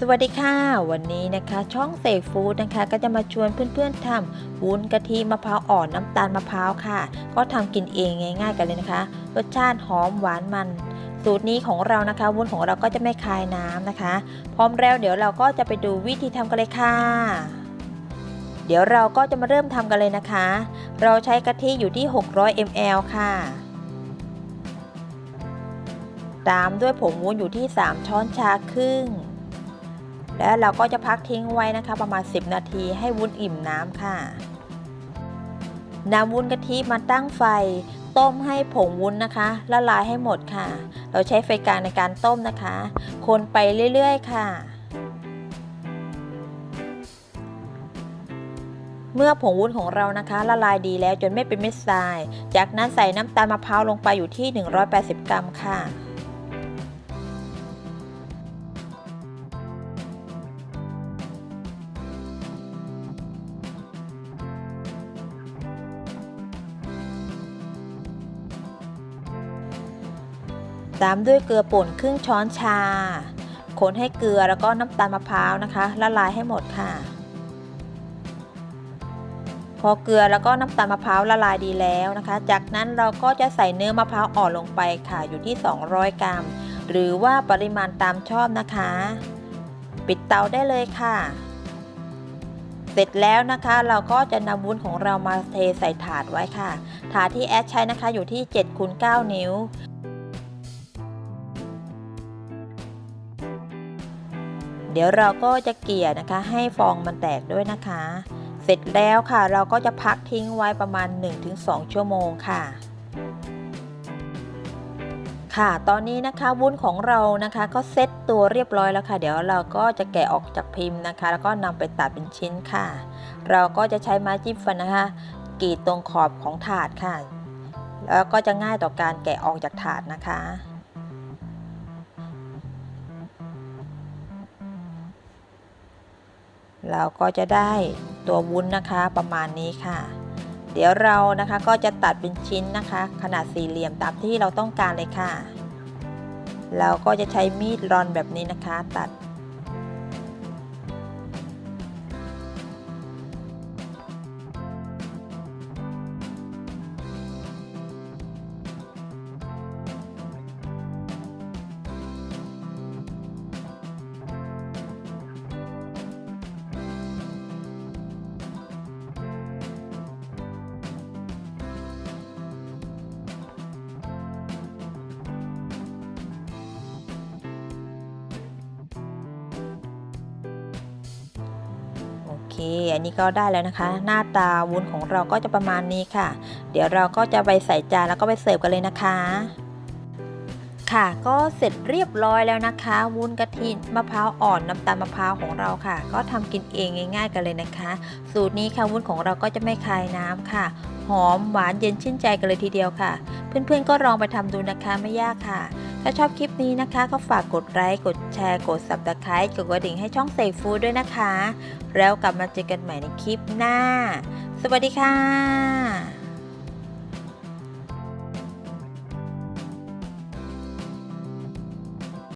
สวัสดีค่ะ วันนี้นะคะช่องเสกฟู้ดนะคะ ก็จะมาชวนเพื่อนๆทำวุ้นกะทิมะพร้าวอ่อนน้ำตาลมะพร้าวค่ะ ก็ทำกินเองง่าย ๆ กันเลยนะคะ รสชาติหอมหวานมัน สูตรนี้ของเรานะคะ วุ้นของเราก็จะไม่คายน้ำนะคะ พร้อมแล้วเดี๋ยวเราก็จะไปดูวิธีทำกันเลยค่ะ เดี๋ยวเราก็จะมาเริ่มทำกันเลยนะคะ เราใช้กะทิอยู่ที่ 600 ml ค่ะ ตามด้วยผงวุ้นอยู่ที่ 3 ช้อนชาครึ่ง แล้วเราก็จะพักทิ้งไว้นะคะ ประมาณ 10 นาทีให้วุ้นอิ่มน้ำค่ะนำวุ้นกะทิมาตั้งไฟ ต้มให้ผงวุ้นนะคะละลายให้หมดค่ะ เราใช้ไฟกลางในการต้มนะคะ คนไปเรื่อยๆ ค่ะ เมื่อผงวุ้นของเรานะคะ ละลายดีแล้วจนไม่เป็นเม็ดทราย จากนั้นใส่น้ำตาลมะพร้าวลงไปอยู่ที่ 180 กรัมค่ะ ตามด้วยเกลือป่นครึ่งช้อนชา คนให้เกลือแล้วก็น้ำตาลมะพร้าวนะคะ ละลายให้หมดค่ะ พอเกลือแล้วก็น้ำตาลมะพร้าวละลายดีแล้วนะคะ จากนั้นเราก็จะใส่เนื้อมะพร้าวอ่อนลงไปค่ะ อยู่ที่ 200 กรัม หรือว่าปริมาณตามชอบนะคะ ปิดเตาได้เลยค่ะ เสร็จแล้วนะคะ เราก็จะนำวุ้นของเรามาเทใส่ถาดไว้ค่ะ ถาดที่แอดใช้นะคะอยู่ที่7คูณ9นิ้ว เดี๋ยวเราก็จะเกลี่ยนะคะ ให้ฟองมันแตกด้วยนะคะ เสร็จแล้วค่ะ เราก็จะพักทิ้งไว้ประมาณ 1-2 ชั่วโมงค่ะค่ะ ตอนนี้นะคะวุ้นของเรานะคะ ก็เซ็ตตัวเรียบร้อยแล้วค่ะ เดี๋ยวเราก็จะแกะออกจากพิมพ์นะคะ แล้วก็นำไปตัดเป็นชิ้นค่ะ เราก็จะใช้ไม้จิ้มฟันนะคะ กรีดตรงขอบของถาดค่ะ แล้วก็จะง่ายต่อการแกะออกจากถาดนะคะ เราก็จะได้ตัววุ้นนะคะประมาณนี้ค่ะ เดี๋ยวเรานะคะก็จะตัดเป็นชิ้นนะคะ ขนาดสี่เหลี่ยมตามที่เราต้องการเลยค่ะ เราก็จะใช้มีดรอนแบบนี้นะคะ ตัด เค อันนี้ก็ได้แล้วนะคะ หน้าตาวุ้นของเราก็จะประมาณนี้ค่ะ เดี๋ยวเราก็จะไปใส่จานแล้วก็ไปเสิร์ฟกันเลยนะคะ ค่ะก็เสร็จเรียบร้อยแล้วนะคะ วุ้นกะทิมะพร้าวอ่อนน้ำตาลมะพร้าวของเราค่ะ ก็ทำกินเองง่ายๆกันเลยนะคะ สูตรนี้ค่ะวุ้นของเราก็จะไม่คายน้ำค่ะ หอมหวานเย็นชื่นใจกันเลยทีเดียวค่ะ เพื่อนๆก็ลองไปทำดูนะคะไม่ยากค่ะ ถ้าชอบคลิปนี้นะคะก็ฝากกดไลค์กดแชร์กด subscribe กดกระดิ่งให้ช่องเซฟฟูดด้วยนะคะ แล้วกลับมาเจอกันใหม่ในคลิปหน้า สวัสดีค่ะ